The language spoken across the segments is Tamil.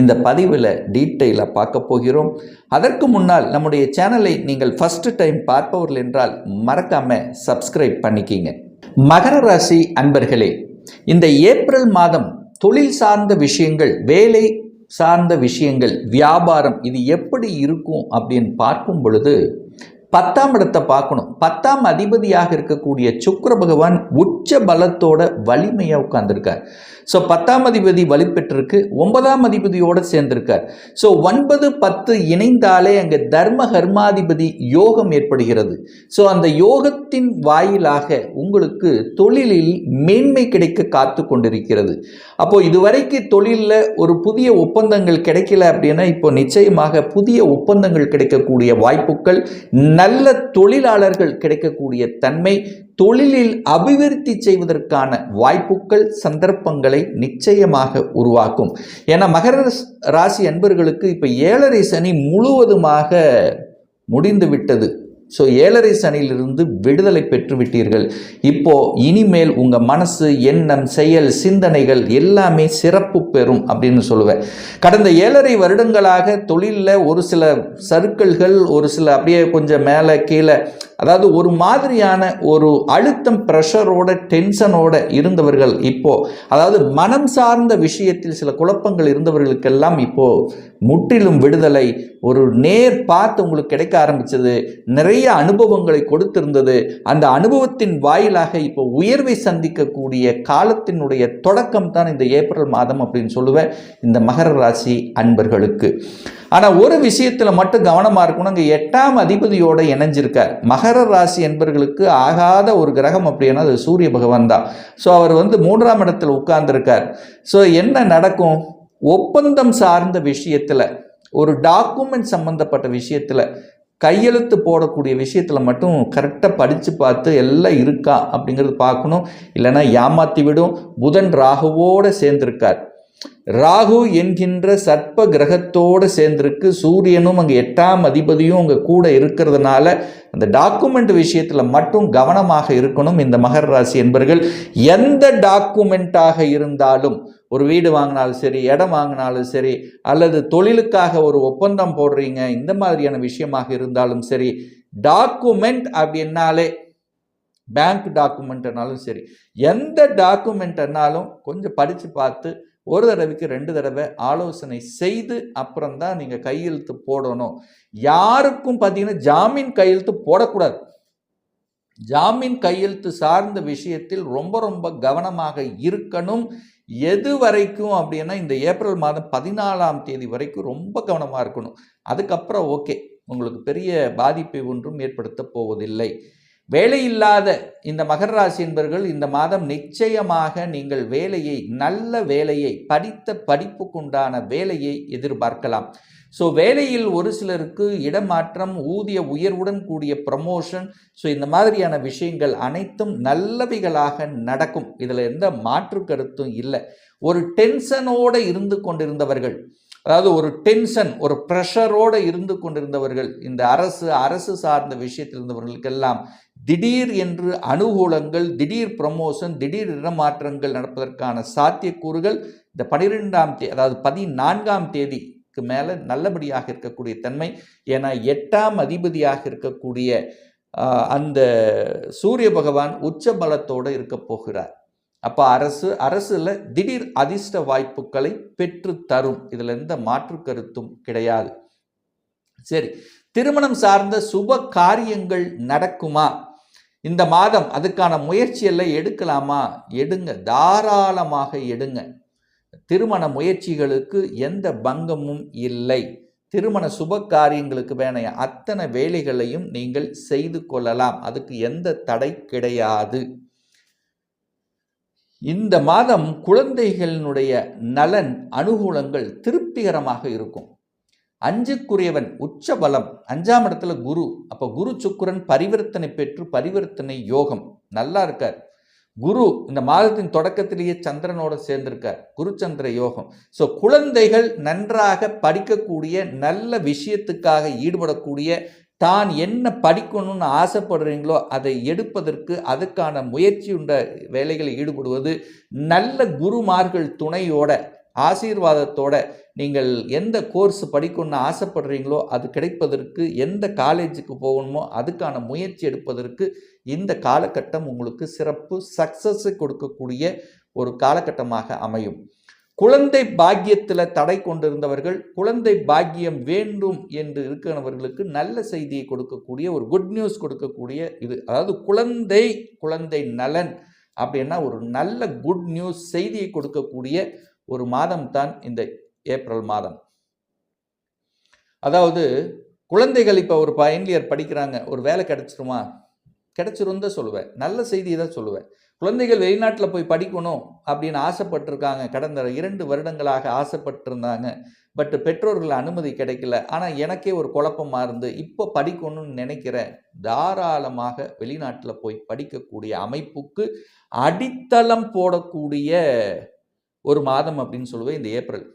இந்த பதிவில் டீட்டெயிலாக பார்க்க போகிறோம். அதற்கு முன்னால் நம்முடைய சேனலை நீங்கள் ஃபஸ்ட்டு டைம் பார்ப்பவர்கள் என்றால் மறக்காமல் சப்ஸ்கிரைப் பண்ணிக்கிங்க. மகர ராசி அன்பர்களே இந்த ஏப்ரல் மாதம் தொழில் சார்ந்த விஷயங்கள் வேலை சார்ந்த விஷயங்கள் வியாபாரம் இது எப்படி இருக்கும் அப்படின்னு பார்க்கும் பொழுது பத்தாம் இடத்தை பார்க்கணும். பத்தாம் அதிபதியாக இருக்கக்கூடிய சுக்கர பகவான் உச்ச பலத்தோட வலிமையாக உட்கார்ந்துருக்கார். ஸோ பத்தாம் அதிபதி வலுப்பெற்றிருக்கு ஒன்பதாம் அதிபதியோடு சேர்ந்திருக்கார். ஸோ ஒன்பது பத்து இணைந்தாலே அங்கே தர்ம கர்மாதிபதி யோகம் ஏற்படுகிறது. ஸோ அந்த யோகத்தின் வாயிலாக உங்களுக்கு தொழிலில் மேன்மை கிடைக்க காத்து கொண்டிருக்கிறது. அப்போ இதுவரைக்கு தொழிலில் ஒரு புதிய ஒப்பந்தங்கள் கிடைக்கல அப்படின்னா இப்போ நிச்சயமாக புதிய ஒப்பந்தங்கள் கிடைக்கக்கூடிய வாய்ப்புகள் நல்ல தொழிலாளர்கள் கிடைக்கக்கூடிய தன்மை தொழிலில் அபிவிருத்தி செய்வதற்கான வாய்ப்புகள் சந்தர்ப்பங்களை நிச்சயமாக உருவாக்கும். ஏன்னா மகர ராசி அன்பர்களுக்கு இப்போ ஏழரை சனி முழுவதுமாக முடிந்து விட்டது. ஸோ ஏழரை சனியிலிருந்து விடுதலை பெற்று விட்டீர்கள் இப்போ இனிமேல் உங்கள் மனசு எண்ணம் செயல் சிந்தனைகள் எல்லாமே சிறப்பு பெறும் அப்படின்னு சொல்லுவேன். கடந்த ஏழரை வருடங்களாக தொழிலில் ஒரு சில சர்க்கிள்கள் ஒரு சில அப்படியே கொஞ்சம் மேலே கீழே அதாவது ஒரு மாதிரியான ஒரு அழுத்தம் ப்ரெஷரோட டென்ஷனோட இருந்தவர்கள் இப்போது அதாவது மனம் சார்ந்த விஷயத்தில் சில குழப்பங்கள் இருந்தவர்களுக்கெல்லாம் இப்போது முற்றிலும் விடுதலை ஒரு நேர் பார்த்து உங்களுக்கு கிடைக்க ஆரம்பித்தது நிறைய அனுபவங்களை கொடுத்திருந்தது. அந்த அனுபவத்தின் வாயிலாக இப்போ உயர்வை சந்திக்கக்கூடிய காலத்தினுடைய தொடக்கம் தான் இந்த ஏப்ரல் மாதம் அப்படின்னு சொல்லுவேன். இந்த மகர ராசி அன்பர்களுக்கு. ஆனால் ஒரு விஷயத்தில் மட்டும் கவனமாக இருக்கணும். அங்கே எட்டாம் அதிபதியோட இணைஞ்சிருக்கார். மகர ராசி என்பர்களுக்கு ஆகாத ஒரு கிரகம் அப்படின்னா அது சூரிய பகவான் தான். ஸோ அவர் வந்து மூன்றாம் இடத்தில் உட்கார்ந்துருக்கார். ஸோ என்ன நடக்கும்? ஒப்பந்தம் சார்ந்த விஷயத்தில் ஒரு டாக்குமெண்ட் சம்மந்தப்பட்ட விஷயத்தில் கையெழுத்து போடக்கூடிய விஷயத்தில் மட்டும் கரெக்டாக படித்து பார்த்து எல்லாம் இருக்கா அப்படிங்கிறது பார்க்கணும். இல்லைன்னா ஏமாற்றி விடும். புதன் ராகுவோடு சேர்ந்திருக்கார். ராகு என்கின்ற சர்ப்ப கிரகத்தோடு சேர்ந்திருக்கு. சூரியனும் அங்கே எட்டாம் அதிபதியும் அங்கே கூட இருக்கிறதுனால அந்த டாக்குமெண்ட் விஷயத்தில் மட்டும் கவனமாக இருக்கணும் இந்த மகர ராசி என்பர்கள். எந்த டாக்குமெண்ட்டாக இருந்தாலும் ஒரு வீடு வாங்கினாலும் சரி இடம் வாங்கினாலும் சரி அல்லது தொழிலுக்காக ஒரு ஒப்பந்தம் போடுறீங்க இந்த மாதிரியான விஷயமாக இருந்தாலும் சரி டாக்குமெண்ட் அப்படின்னாலே பேங்க் டாக்குமெண்ட்னாலும் சரி எந்த டாக்குமெண்ட்னாலும் கொஞ்சம் படித்து பார்த்து ஒரு தடவைக்கு ரெண்டு தடவை ஆலோசனை செய்து அப்புறம் தான் நீங்கள் கையெழுத்து போடணும். யாருக்கும் பார்த்தீங்கன்னா ஜாமீன் கையெழுத்து போடக்கூடாது. ஜாமீன் கையெழுத்து சார்ந்த விஷயத்தில் ரொம்ப ரொம்ப கவனமாக இருக்கணும். எது வரைக்கும் அப்படின்னா இந்த ஏப்ரல் மாதம் பதினாலாம் தேதி வரைக்கும் ரொம்ப கவனமாக இருக்கணும். அதுக்கப்புறம் ஓகே. உங்களுக்கு பெரிய பாதிப்பை ஒன்றும் ஏற்படுத்த போவதில்லை. வேலையில்லாத இந்த மகர ராசி என்பவர்கள் இந்த மாதம் நிச்சயமாக நீங்கள் வேலையை நல்ல வேலையை படித்த படிப்புக்குண்டான வேலையை எதிர்பார்க்கலாம். ஸோ வேலையில் ஒரு சிலருக்கு இடமாற்றம் ஊதிய உயர்வுடன் கூடிய ப்ரமோஷன் ஸோ இந்த மாதிரியான விஷயங்கள் அனைத்தும் நல்லவைகளாக நடக்கும். இதில் எந்த மாற்று கருத்தும் இல்லை. ஒரு டென்ஷனோடு இருந்து கொண்டிருந்தவர்கள் அதாவது ஒரு டென்ஷன் ஒரு ப்ரெஷரோடு இருந்து கொண்டிருந்தவர்கள் இந்த அரசு அரசு சார்ந்த விஷயத்தில் இருந்தவர்களுக்கெல்லாம் திடீர் என்று அனுகூலங்கள் திடீர் ப்ரமோஷன் திடீர் இடமாற்றங்கள் நடப்பதற்கான சாத்தியக்கூறுகள் இந்த பனிரெண்டாம் தேதி அதாவது பதினான்காம் தேதிக்கு மேலே நல்லபடியாக இருக்கக்கூடிய தன்மை. ஏன்னா எட்டாம் அதிபதியாக இருக்கக்கூடிய அந்த சூரிய பகவான் உச்ச பலத்தோடு இருக்க போகிறார். அப்போ அரசு அரசில் திடீர் அதிர்ஷ்ட வாய்ப்புகளை பெற்று தரும். இதில் எந்த மாற்று கருத்தும் கிடையாது. சரி திருமணம் சார்ந்த சுப காரியங்கள் நடக்குமா? இந்த மாதம் அதுக்கான முயற்சியெல்லாம் எடுக்கலாமா? எடுங்க தாராளமாக எடுங்க. திருமண முயற்சிகளுக்கு எந்த பங்கமும் இல்லை. திருமண சுப காரியங்களுக்கு வேணைய அத்தனை வேலைகளையும் நீங்கள் செய்து கொள்ளலாம். அதுக்கு எந்த தடை கிடையாது. இந்த மாதம் குழந்தைகளினுடைய நலன் அனுகூலங்கள் திருப்திகரமாக இருக்கும். அஞ்சுக்குரியவன் உச்ச பலம் அஞ்சாம் இடத்துல குரு. அப்போ குரு சுக்கிரன் பரிவர்த்தனை பெற்று பரிவர்த்தனை யோகம். நல்லா இருக்கார். குரு இந்த மாதத்தின் தொடக்கத்திலேயே சந்திரனோட சேர்ந்திருக்கார். குரு சந்திர யோகம். ஸோ குழந்தைகள் நன்றாக படிக்கக்கூடிய நல்ல விஷயத்துக்காக ஈடுபடக்கூடிய தான் என்ன படிக்கணும்னு ஆசைப்படுறீங்களோ அதை எடுப்பதற்கு அதுக்கான முயற்சி உண்ட வேலைகளில் ஈடுபடுவது நல்ல குருமார்கள் துணையோட ஆசீர்வாதத்தோட நீங்கள் எந்த கோர்ஸ் படிக்கணும்னு ஆசைப்படுறீங்களோ அது கிடைப்பதற்கு எந்த காலேஜுக்கு போகணுமோ அதுக்கான முயற்சி எடுப்பதற்கு இந்த காலகட்டம் உங்களுக்கு சிறப்பு சக்ஸஸை கொடுக்கக்கூடிய ஒரு காலகட்டமாக அமையும். குழந்தை பாக்கியத்தில் தடை கொண்டிருந்தவர்கள் குழந்தை பாக்கியம் வேண்டும் என்று இருக்கிறவர்களுக்கு நல்ல செய்தியை கொடுக்கக்கூடிய ஒரு குட் நியூஸ் கொடுக்கக்கூடிய இது. அதாவது குழந்தை குழந்தை நலன் அப்படின்னா ஒரு நல்ல குட் நியூஸ் செய்தியை கொடுக்கக்கூடிய ஒரு மாதம் தான் இந்த ஏப்ரல் மாதம். அதாவது குழந்தைகள் இப்போ ஒரு ஃபைனல் இயர் படிக்கிறாங்க ஒரு வேலை கிடச்சிருமா? கிடச்சிரும் தான் சொல்லுவேன். நல்ல செய்தியை தான் சொல்லுவேன். குழந்தைகள் வெளிநாட்டில் போய் படிக்கணும் அப்படின்னு ஆசைப்பட்டிருக்காங்க. கடந்த இரண்டு வருடங்களாக ஆசைப்பட்டிருந்தாங்க. பட் பெற்றோர்கள் அனுமதி கிடைக்கல. ஆனால் எனக்கே ஒரு குழப்பமாக இருந்து இப்போ படிக்கணும்னு நினைக்கிறேன். தாராளமாக வெளிநாட்டில் போய் படிக்கக்கூடிய அமைப்புக்கு அடித்தளம் போடக்கூடிய ஒரு மாதம் அப்படின்னு சொல்லுவேன் இந்த ஏப்ரல்.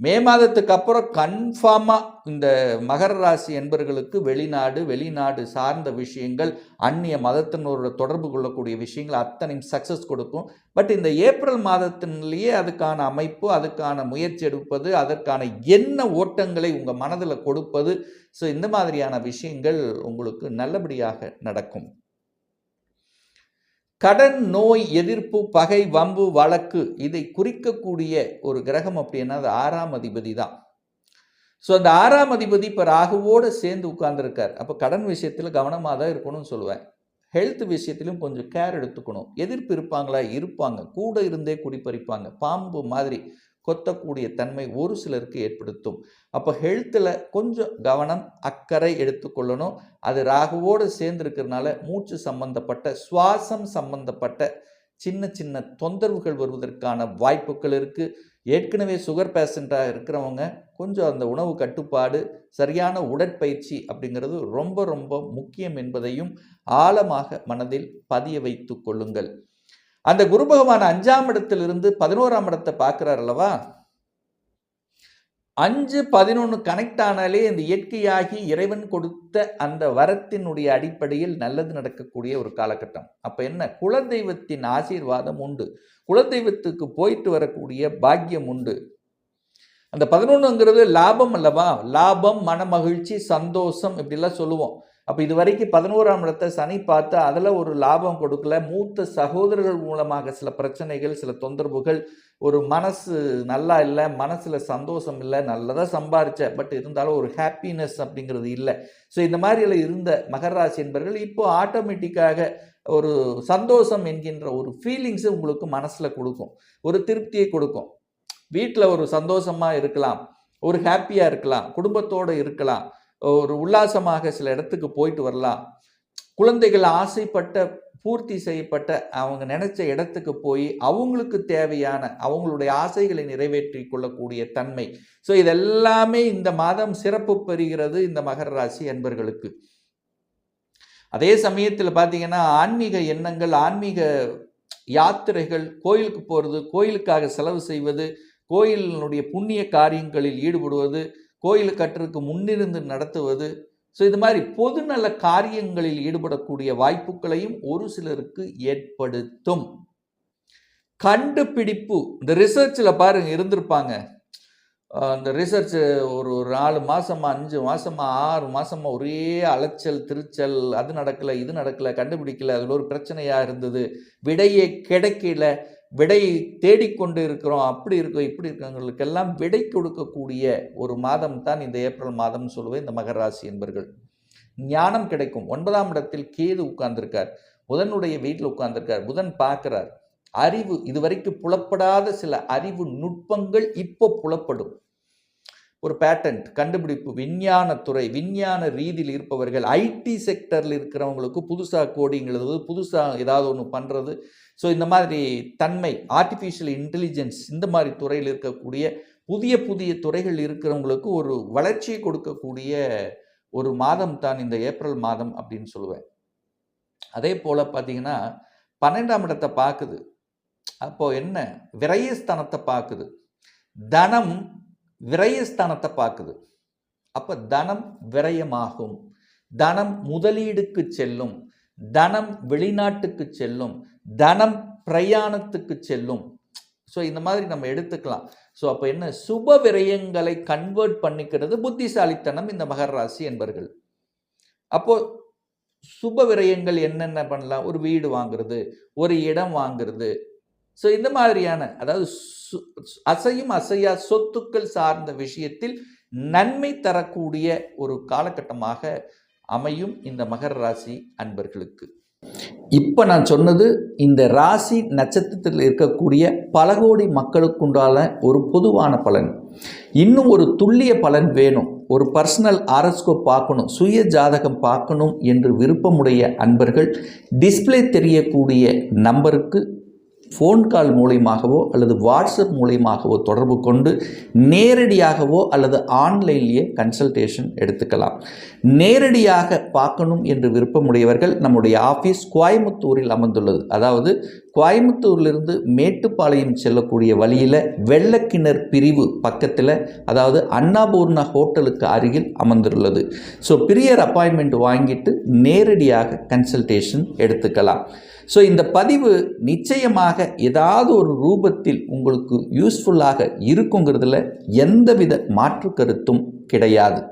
மே மாதத்துக்கு அப்புறம் கன்ஃபார்மாக இந்த மகர ராசி என்பர்களுக்கு வெளிநாடு வெளிநாடு சார்ந்த விஷயங்கள் அந்நிய மதத்தினரோட தொடர்பு கொள்ளக்கூடிய விஷயங்கள் அத்தனையும் சக்ஸஸ் கொடுக்கும். பட் இந்த ஏப்ரல் மாதத்திலேயே அதுக்கான அமைப்பு அதுக்கான முயற்சி எடுப்பது அதற்கான என்ன ஓட்டங்களை உங்கள் மனதில் கொடுப்பது. ஸோ இந்த மாதிரியான விஷயங்கள் உங்களுக்கு நல்லபடியாக நடக்கும். கடன் நோய் எதிர்ப்பு பகை வம்பு வழக்கு இதை குறிக்கக்கூடிய ஒரு கிரகம் அப்படின்னா அது ஆறாம் அதிபதி தான். ஸோ அந்த ஆறாம் அதிபதி இப்போ ராகுவோடு சேர்ந்து உட்கார்ந்துருக்கார். அப்போ கடன் விஷயத்தில் கவனமாக தான் இருக்கணும்னு சொல்லுவேன். ஹெல்த் விஷயத்திலும் கொஞ்சம் கேர் எடுத்துக்கணும். எதிர்ப்பு இருப்பாங்களா? இருப்பாங்க. கூட இருந்தே குடிப்பறிப்பாங்க பாம்பு மாதிரி. கொத்தக்கூடிய தன்மை ஒரு சிலருக்கு ஏற்படுத்தும். அப்போ ஹெல்த்தில் கொஞ்சம் கவனம் அக்கறை எடுத்துக்கொள்ளணும் அது ராகுவோடு சேர்ந்துருக்கிறதுனால மூச்சு சம்பந்தப்பட்ட சுவாசம் சம்பந்தப்பட்ட சின்ன சின்ன தொந்தரவுகள் வருவதற்கான வாய்ப்புகள் இருக்குது ஏற்கனவே சுகர் பேஷண்ட்டாக இருக்கிறவங்க கொஞ்சம் அந்த உணவு கட்டுப்பாடு சரியான உடற்பயிற்சி அப்படிங்கிறது ரொம்ப ரொம்ப முக்கியம் என்பதையும் ஆழமாக மனதில் பதிய வைத்து கொள்ளுங்கள். அந்த குரு பகவான் அஞ்சாம் இடத்திலிருந்து பதினோராம் இடத்தை பார்க்கிறார் அல்லவா? அஞ்சு பதினொன்று கனெக்ட் ஆனாலே இந்த இயற்கையாகி இறைவன் கொடுத்த அந்த வரத்தினுடைய அடிப்படையில் நல்லது நடக்கக்கூடிய ஒரு காலகட்டம். அப்போ என்ன? குலதெய்வத்தின் ஆசீர்வாதம் உண்டு. குலதெய்வத்துக்கு போயிட்டு வரக்கூடிய பாக்கியம் உண்டு. அந்த பதினொன்றுங்கிறது லாபம் அல்லவா? லாபம் மனமகிழ்ச்சி சந்தோஷம் இப்படிலாம் சொல்லுவோம். அப்போ இது வரைக்கும் பதினோராம் இடத்தை சனி பார்த்து அதில் ஒரு லாபம் கொடுக்கல. மூத்த சகோதரர்கள் மூலமாக சில பிரச்சனைகள் சில தொந்தரவுகள் ஒரு மனசு நல்லா இல்லை மனசில் சந்தோஷம் இல்லை நல்லதாக சம்பாரிச்ச பட் இருந்தாலும் ஒரு ஹாப்பினஸ் அப்படிங்கிறது இல்லை. ஸோ இந்த மாதிரியெல்லாம் இருந்த மகராசி என்பர்கள் என்பவர்கள் இப்போ ஆட்டோமேட்டிக்காக ஒரு சந்தோஷம் என்கின்ற ஒரு ஃபீலிங்ஸு உங்களுக்கு மனசில் கொடுக்கும். ஒரு திருப்தியை கொடுக்கும். வீட்டில் ஒரு சந்தோஷமாக இருக்கலாம். ஒரு ஹாப்பியாக இருக்கலாம். குடும்பத்தோடு இருக்கலாம். ஒரு உல்லாசமாக சில இடத்துக்கு போயிட்டு வரலாம். குழந்தைகள் ஆசைப்பட்ட பூர்த்தி செய்யப்பட்ட அவங்க நினைச்ச இடத்துக்கு போய் அவங்களுக்கு தேவையான அவங்களுடைய ஆசைகளை நிறைவேற்றி கொள்ளக்கூடிய தன்மை. ஸோ இதெல்லாமே இந்த மாதம் சிறப்பு பெறுகிறது இந்த மகர ராசி அன்பர்களுக்கு. அதே சமயத்தில் பார்த்தீங்கன்னா ஆன்மீக எண்ணங்கள் ஆன்மீக யாத்திரைகள் கோயிலுக்கு போகிறது கோயிலுக்காக செலவு செய்வது கோயிலினுடைய புண்ணிய காரியங்களில் ஈடுபடுவது கோயில் கட்டுறதுக்கு முன்னிருந்து நடத்துவது. ஸோ இது மாதிரி பொதுநல காரியங்களில் ஈடுபடக்கூடிய வாய்ப்புகளையும் ஒரு சிலருக்கு ஏற்படுத்தும். கண்டுபிடிப்பு. இந்த ரிசர்ச்சில் பாருங்க இருந்திருப்பாங்க. அந்த ரிசர்ச் ஒரு ஒரு நாலு மாதமாக அஞ்சு மாதமாக ஆறு மாதமாக ஒரே அலைச்சல் திருச்சல் அது நடக்கல இது நடக்கல கண்டுபிடிக்கல அதில் ஒரு பிரச்சனையாக இருந்தது. விடையே கிடைக்கல. விடை தேடிக்கொண்டு இருக்கிறோம் அப்படி இருக்கோம் இப்படி இருக்கிறவங்களுக்கெல்லாம் விடை கொடுக்கக்கூடிய ஒரு மாதம் தான் இந்த ஏப்ரல் மாதம்னு சொல்லுவேன் இந்த மகர ராசி என்பர்கள். ஞானம் கிடைக்கும். ஒன்பதாம் இடத்தில் கேது உட்கார்ந்திருக்கார். புதனுடைய வீட்டில் உட்கார்ந்திருக்கார். புதன் பார்க்கிறார். அறிவு இதுவரைக்கும் புலப்படாத சில அறிவு நுட்பங்கள் இப்போ புலப்படும். ஒரு பேட்டன்ட் கண்டுபிடிப்பு விஞ்ஞானத்துறை விஞ்ஞான ரீதியில் இருப்பவர்கள் ஐடி செக்டரில் இருக்கிறவங்களுக்கு புதுசாக கோடிங் எழுதுவது புதுசாக ஏதாவது ஒன்று பண்ணுறது ஸோ இந்த மாதிரி தன்மை ஆர்டிஃபிஷியல் இன்டெலிஜென்ஸ் இந்த மாதிரி துறையில் இருக்கக்கூடிய புதிய புதிய துறைகள் இருக்கிறவங்களுக்கு ஒரு வளர்ச்சியை கொடுக்கக்கூடிய ஒரு மாதம் தான் இந்த ஏப்ரல் மாதம் அப்படின்னு சொல்லுவேன். அதே போல் பார்த்தீங்கன்னா பன்னெண்டாம் இடத்தை பார்க்குது அப்போது என்ன? விரயஸ்தானத்தை பார்க்குது தனம் விரயஸ்தானத்தை பார்க்குது. அப்போ தனம் விரயமாகும். தனம் முதலீடுக்கு செல்லும். தனம் வெளிநாட்டுக்கு செல்லும். தனம் பிரயாணத்துக்கு செல்லும். ஸோ இந்த மாதிரி நம்ம எடுத்துக்கலாம். ஸோ அப்போ என்ன? சுப விரயங்களை கன்வெர்ட் பண்ணிக்கிறது புத்திசாலித்தனம் இந்த மகர ராசி என்பர்கள். அப்போது சுப விரயங்கள் என்னென்ன பண்ணலாம்? ஒரு வீடு வாங்குறது ஒரு இடம் வாங்குறது ஸோ இந்த மாதிரியான அதாவது அசையும் அசையா சொத்துக்கள் சார்ந்த விஷயத்தில் நன்மை தரக்கூடிய ஒரு காலகட்டமாக அமையும் இந்த மகர ராசி அன்பர்களுக்கு. இப்போ நான் சொன்னது இந்த ராசி நட்சத்திரத்தில் இருக்கக்கூடிய பல கோடி மக்களுக்குண்டான ஒரு பொதுவான பலன். இன்னும் ஒரு துல்லிய பலன் வேணும். ஒரு பர்சனல் ஆரஸ்கோப் பார்க்கணும் சுய ஜாதகம் பார்க்கணும் என்று விருப்பமுடைய அன்பர்கள் டிஸ்ப்ளே தெரியக்கூடிய நம்பருக்கு ஃபோன் கால் மூலியமாகவோ அல்லது வாட்ஸ்அப் மூலியமாகவோ தொடர்பு கொண்டு நேரடியாகவோ அல்லது ஆன்லைன்லேயே கன்சல்டேஷன் எடுத்துக்கலாம். நேரடியாக பார்க்கணும் என்று விருப்பமுடையவர்கள் நம்முடைய ஆஃபீஸ் கோயம்புத்தூரில் அமர்ந்துள்ளது அதாவது கோயம்புத்தூர்லேருந்து மேட்டுப்பாளையம் செல்லக்கூடிய வழியில் வெள்ளக்கிணர் பிரிவு பக்கத்தில் அதாவது அன்னபூர்ணா ஹோட்டலுக்கு அருகில் அமர்ந்துள்ளது ஸோ பிரியர் அப்பாயின்மெண்ட் வாங்கிட்டு நேரடியாக கன்சல்டேஷன் எடுத்துக்கலாம். ஸோ இந்த பதிவு நிச்சயமாக ஏதாவது ஒரு ரூபத்தில் உங்களுக்கு யூஸ்ஃபுல்லாக இருக்குங்கிறதுல எந்தவித மாற்று கருத்தும் கிடையாது.